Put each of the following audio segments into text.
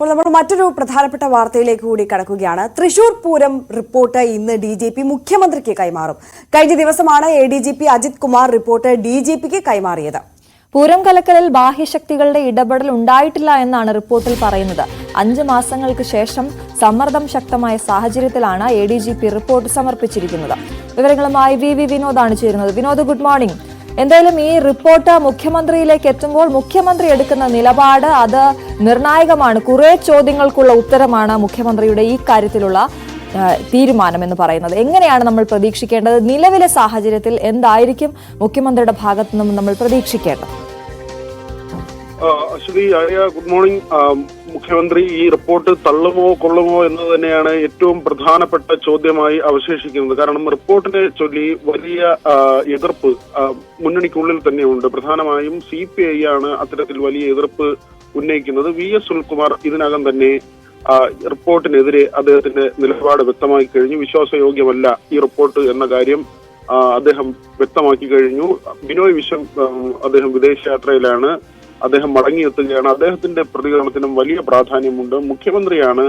അപ്പോൾ നമ്മൾ മറ്റൊരു പ്രധാനപ്പെട്ട വാർത്തയിലേക്ക് കൂടി കടക്കുകയാണ്. തൃശൂർ പൂരം റിപ്പോർട്ട് ഇന്ന് ഡി ജി പി മുഖ്യമന്ത്രിക്ക് കൈമാറും. കഴിഞ്ഞ ദിവസമാണ് A D G P Ajith Kumar report D G പിക്ക് കൈമാറിയത്. പൂരം കലക്കലിൽ ബാഹ്യശക്തികളുടെ ഇടപെടൽ ഉണ്ടായിട്ടില്ല എന്നാണ് റിപ്പോർട്ടിൽ പറയുന്നത്. അഞ്ച് മാസങ്ങൾക്ക് ശേഷം സമ്മർദ്ദം ശക്തമായ സാഹചര്യത്തിലാണ് A D G P report സമർപ്പിച്ചിരിക്കുന്നത്. വിവരങ്ങളുമായി വി വി വിനോദാണ് ചേരുന്നത്. Vinod good morning. എന്തായാലും ഈ റിപ്പോർട്ട് മുഖ്യമന്ത്രിയിലേക്ക് എത്തുമ്പോൾ മുഖ്യമന്ത്രി എടുക്കുന്ന നിലപാട് അത് നിർണായകമാണ്. കുറെ ചോദ്യങ്ങൾക്കുള്ള ഉത്തരമാണ് മുഖ്യമന്ത്രിയുടെ ഈ കാര്യത്തിലുള്ള തീരുമാനം എന്ന് പറയുന്നത്. എങ്ങനെയാണ് നമ്മൾ പ്രതീക്ഷിക്കേണ്ടത്? നിലവിലെ സാഹചര്യത്തിൽ എന്തായിരിക്കും മുഖ്യമന്ത്രിയുടെ ഭാഗത്തു നിന്നും നമ്മൾ പ്രതീക്ഷിക്കേണ്ടത്? ശ്രീ ആര്യ ഗുഡ് മോർണിംഗ് മുഖ്യമന്ത്രി ഈ റിപ്പോർട്ട് തള്ളുമോ കൊള്ളുമോ എന്നത് തന്നെയാണ് ഏറ്റവും പ്രധാനപ്പെട്ട ചോദ്യമായി അവശേഷിക്കുന്നത്. കാരണം റിപ്പോർട്ടിനെ ചൊല്ലി വലിയ എതിർപ്പ് മുന്നണിക്കുള്ളിൽ തന്നെയുണ്ട്. പ്രധാനമായും സി പി ഐ ആണ് അത്തരത്തിൽ വലിയ എതിർപ്പ് ഉന്നയിക്കുന്നത്. വി എസ് സുനിൽകുമാർ ഇതിനകം തന്നെ റിപ്പോർട്ടിനെതിരെ അദ്ദേഹത്തിന്റെ നിലപാട് വ്യക്തമായി കഴിഞ്ഞു. വിശ്വാസയോഗ്യമല്ല ഈ റിപ്പോർട്ട് എന്ന കാര്യം അദ്ദേഹം വ്യക്തമാക്കി കഴിഞ്ഞു. ബിനോയ് വിശ്വം അദ്ദേഹം വിദേശയാത്രയിലാണ്. അദ്ദേഹം മടങ്ങിയെത്തുകയാണ്. അദ്ദേഹത്തിന്റെ പ്രതികരണത്തിനും വലിയ പ്രാധാന്യമുണ്ട്. മുഖ്യമന്ത്രിയാണ്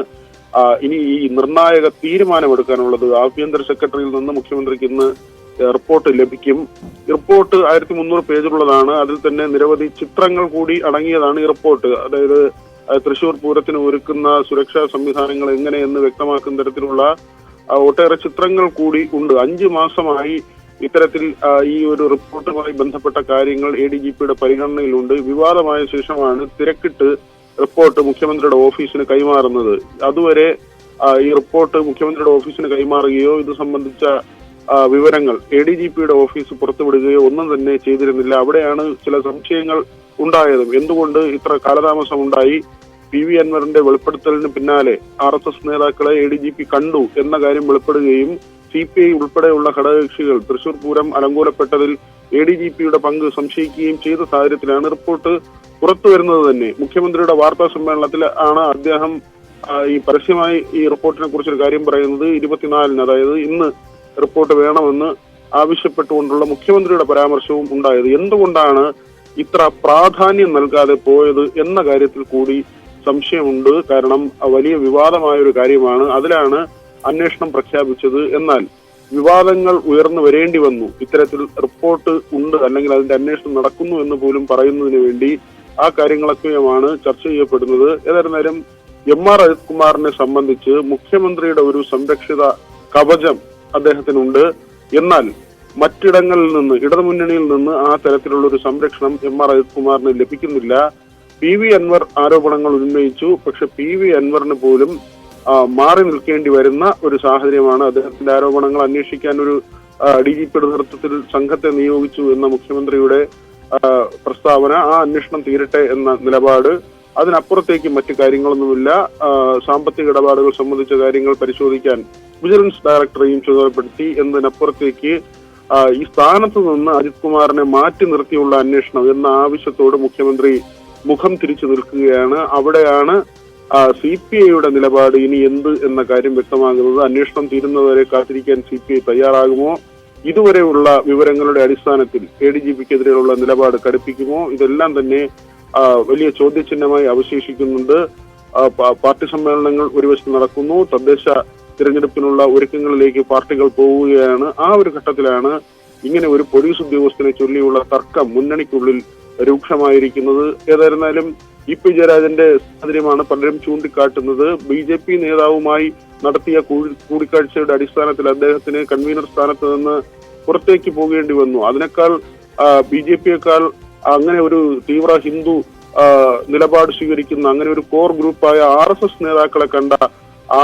ഇനി ഈ നിർണായക തീരുമാനമെടുക്കാനുള്ളത്. ആഭ്യന്തര സെക്രട്ടറിയിൽ നിന്ന് മുഖ്യമന്ത്രിക്ക് ഇന്ന് റിപ്പോർട്ട് ലഭിക്കും. റിപ്പോർട്ട് ആയിരത്തി മുന്നൂറ് പേജുള്ളതാണ് അതിൽ തന്നെ നിരവധി ചിത്രങ്ങൾ കൂടി അടങ്ങിയതാണ് ഈ റിപ്പോർട്ട്. അതായത് തൃശൂർ പൂരത്തിന് ഒരുക്കുന്ന സുരക്ഷാ സംവിധാനങ്ങൾ എങ്ങനെയെന്ന് വ്യക്തമാക്കുന്ന തരത്തിലുള്ള ഒട്ടേറെ ചിത്രങ്ങൾ കൂടി ഉണ്ട്. അഞ്ചു മാസമായി ഇത്തരത്തിൽ ഈ ഒരു റിപ്പോർട്ടുമായി ബന്ധപ്പെട്ട കാര്യങ്ങൾ എ ഡി ജി പിയുടെ പരിഗണനയിലുണ്ട്. വിവാദമായ ശേഷമാണ് തിരക്കിട്ട് റിപ്പോർട്ട് മുഖ്യമന്ത്രിയുടെ ഓഫീസിന് കൈമാറുന്നത്. അതുവരെ ഈ റിപ്പോർട്ട് മുഖ്യമന്ത്രിയുടെ ഓഫീസിന് കൈമാറുകയോ ഇത് സംബന്ധിച്ച വിവരങ്ങൾ എ ഡി ജി പിയുടെ ഓഫീസ് പുറത്തുവിടുകയോ ഒന്നും തന്നെ ചെയ്തിരുന്നില്ല. അവിടെയാണ് ചില സംശയങ്ങൾ ഉണ്ടായതും. എന്തുകൊണ്ട് ഇത്ര കാലതാമസം ഉണ്ടായി പി വി അൻവറിന്റെ വെളിപ്പെടുത്തലിന് പിന്നാലെ ആർ എസ് എസ് നേതാക്കളെ എ ഡി ജി പി കണ്ടു എന്ന കാര്യം വെളിപ്പെടുകയും സി പി ഐ ഉൾപ്പെടെയുള്ള ഘടകകക്ഷികൾ തൃശൂർ പൂരം അലങ്കോലപ്പെട്ടതിൽ എ ഡി ജി പിയുടെ പങ്ക് സംശയിക്കുകയും ചെയ്ത സാഹചര്യത്തിലാണ് റിപ്പോർട്ട് പുറത്തു വരുന്നത് തന്നെ. മുഖ്യമന്ത്രിയുടെ വാർത്താ സമ്മേളനത്തിൽ ആണ് അദ്ദേഹം ഈ പരസ്യമായി ഈ റിപ്പോർട്ടിനെ കുറിച്ചൊരു കാര്യം പറയുന്നത്. ഇരുപത്തിനാലിന് അതായത് ഇന്ന് റിപ്പോർട്ട് വേണമെന്ന് ആവശ്യപ്പെട്ടുകൊണ്ടുള്ള മുഖ്യമന്ത്രിയുടെ പരാമർശവും ഉണ്ടായത്. എന്തുകൊണ്ടാണ് ഇത്ര പ്രാധാന്യം നൽകാതെ പോയത് എന്ന കാര്യത്തിൽ കൂടി സംശയമുണ്ട്. കാരണം വലിയ വിവാദമായ ഒരു കാര്യമാണ്. അതിലാണ് അന്വേഷണം പ്രഖ്യാപിച്ചത് എന്നാൽ വിവാദങ്ങൾ ഉയർന്നു വരേണ്ടി വന്നു. ഇത്തരത്തിൽ റിപ്പോർട്ട് ഉണ്ട് അല്ലെങ്കിൽ അതിന്റെ അന്വേഷണം നടക്കുന്നു എന്ന് പോലും പറയുന്നതിന് വേണ്ടി ആ കാര്യങ്ങളൊക്കെയുമാണ് ചർച്ച ചെയ്യപ്പെടുന്നത്. ഏതായിരുന്നാലും എം ആർ അജിത് കുമാറിനെ സംബന്ധിച്ച് മുഖ്യമന്ത്രിയുടെ ഒരു സംരക്ഷിത കവചം അദ്ദേഹത്തിനുണ്ട്. എന്നാൽ മറ്റിടങ്ങളിൽ നിന്ന് ഇടതുമുന്നണിയിൽ നിന്ന് ആ തരത്തിലുള്ള ഒരു സംരക്ഷണം എം ആർ അജിത് കുമാറിന് ലഭിക്കുന്നില്ല. പി വി അൻവർ ആരോപണങ്ങൾ ഉന്നയിച്ചു. പക്ഷെ പി വി അൻവറിന് പോലും മാറി നിൽക്കേണ്ടി വരുന്ന ഒരു സാഹചര്യമാണ്. അദ്ദേഹത്തിന്റെ ആരോപണങ്ങൾ അന്വേഷിക്കാൻ ഒരു ഡി ജി പിയുടെ നേതൃത്വത്തിൽ സംഘത്തെ നിയോഗിച്ചു എന്ന മുഖ്യമന്ത്രിയുടെ പ്രസ്താവന. ആ അന്വേഷണം തീരട്ടെ എന്ന നിലപാട്. അതിനപ്പുറത്തേക്ക് മറ്റു കാര്യങ്ങളൊന്നുമില്ല. സാമ്പത്തിക ഇടപാടുകൾ സംബന്ധിച്ച കാര്യങ്ങൾ പരിശോധിക്കാൻ വിജിലൻസ് ഡയറക്ടറെയും ചുമതലപ്പെടുത്തി എന്നതിനപ്പുറത്തേക്ക് ഈ സ്ഥാനത്ത് നിന്ന് അജിത് കുമാറിനെ മാറ്റി നിർത്തിയുള്ള അന്വേഷണം എന്ന ആവശ്യത്തോട് മുഖ്യമന്ത്രി മുഖം തിരിച്ചു നിൽക്കുകയാണ്. അവിടെയാണ് സി പി ഐയുടെ നിലപാട് ഇനി എന്ത് എന്ന കാര്യം വ്യക്തമാകുന്നത് അന്വേഷണം തീരുന്നതുവരെ കാത്തിരിക്കാൻ സി പി ഐ തയ്യാറാകുമോ? ഇതുവരെയുള്ള വിവരങ്ങളുടെ അടിസ്ഥാനത്തിൽ എ ഡി ജി പിക്കെതിരെയുള്ള നിലപാട് കടുപ്പിക്കുമോ? ഇതെല്ലാം തന്നെ വലിയ ചോദ്യചിഹ്നമായി അവശേഷിക്കുന്നുണ്ട്. പാർട്ടി സമ്മേളനങ്ങൾ ഒരു വശത്ത് നടക്കുന്നു. തദ്ദേശ തിരഞ്ഞെടുപ്പിനുള്ള ഒരുക്കങ്ങളിലേക്ക് പാർട്ടികൾ പോവുകയാണ്. ആ ഒരു ഘട്ടത്തിലാണ് ഇങ്ങനെ ഒരു പോലീസ് ഉദ്യോഗസ്ഥനെ ചൊല്ലിയുള്ള തർക്കം മുന്നണിക്കുള്ളിൽ രൂക്ഷമായിരിക്കുന്നത്. ഏതായിരുന്നാലും ഇ പി ജയരാജന്റെ സാഹചര്യമാണ് പലരും ചൂണ്ടിക്കാട്ടുന്നത്. ബി ജെ പി നേതാവുമായി നടത്തിയ കൂടി- കൂടിക്കാഴ്ചയുടെ അടിസ്ഥാനത്തിൽ അദ്ദേഹത്തിന് കൺവീനർ സ്ഥാനത്ത് നിന്ന് പുറത്തേക്ക് പോകേണ്ടി വന്നു. അതിനേക്കാൾ ബി ജെ പിയേക്കാൾ അങ്ങനെ ഒരു തീവ്ര ഹിന്ദു നിലപാട് സ്വീകരിക്കുന്ന അങ്ങനെ ഒരു കോർ ഗ്രൂപ്പായ ആർ എസ് എസ് നേതാക്കളെ കണ്ട ആ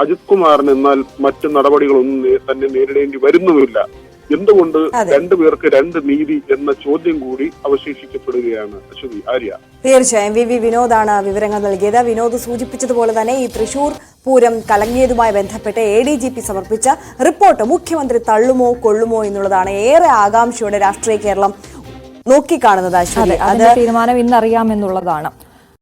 അജിത് കുമാറിന് എന്നാൽ മറ്റു നടപടികളൊന്നും തന്നെ നേരിടേണ്ടി വരുന്നുമില്ല. എന്തുകൊണ്ട് രണ്ടു പേർക്ക് രണ്ട് നീതി എന്ന ചോദ്യം കൂടി അവശേഷിക്കപ്പെടുകയാണ്? അശ്വതി ആര്യ? തീർച്ചയായും. വി വി വിനോദാണ് വിവരങ്ങൾ നൽകിയത്. വിനോദ് സൂചിപ്പിച്ചതുപോലെ തന്നെ ഈ തൃശൂർ പൂരം കലങ്ങിയതുമായി ബന്ധപ്പെട്ട് എ ഡി ജി പി സമർപ്പിച്ച റിപ്പോർട്ട് മുഖ്യമന്ത്രി തള്ളുമോ കൊള്ളുമോ എന്നുള്ളതാണ് ഏറെ ആകാംക്ഷയോടെ രാഷ്ട്രീയ കേരളം നോക്കിക്കാണുന്നത് അശ്വതി. അതെ അതിന്റെ തീരുമാനം ഇന്നറിയാമെന്നുള്ളതാണ്.